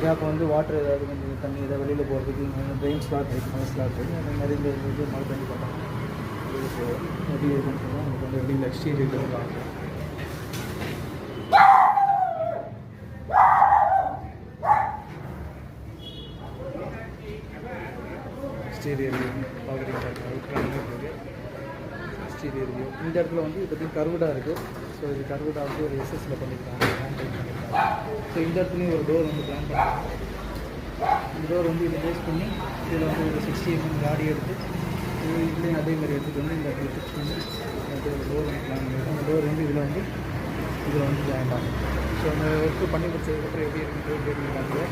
Gap வந்து water ஏதாவது கொஞ்சம் தண்ணி ஏதாவது வெளியில் போகிறதுக்கு ட்ரெயின் ஸ்லாட் இருக்குது மழை ஸ்லாட் இருக்குது அந்த மாதிரி இந்த இது மழை தண்ணி போட்டாங்க வெளியில் போகும் எப்படி இருக்குன்னு சொன்னால் உங்களுக்கு வந்து வெளியில் எக்ஸ்டீரியர் இருக்கலாம் எக்ஸ்டீரியர் பார்க்குறீங்க எக்ஸ்டீரியர் இந்த இடத்துல வந்து இது பற்றி கருவிடா இருக்குது ஸோ இது கருவிடா வந்து ஒரு எஸ்எஸ்ல பண்ணியிருக்காங்க. ஸோ இந்த இடத்துலையும் ஒரு டோர் வந்து பிளான் பண்ணுறாங்க இந்த டோர் வந்து இதை பேஸ் பண்ணி இதில் வந்து ஒரு சிக்ஸ்டி எம்எம் காடி எடுத்து இது இதுலேயும் அதே மாதிரி எடுத்துகிட்டு வந்து இந்த இடத்துல ஃபிக்ஸ் பண்ணி அது ஒரு டோர் வந்து பிளான் பண்ணியிருக்கோம் அந்த டோர் வந்து இதில் வந்து இதில் வந்து ஜாயின் ஆகும். ஸோ அந்த ஒர்க்கு பண்ணி முடிச்சதுக்கப்புறம் எப்படி இருக்குது எப்படி இருக்குது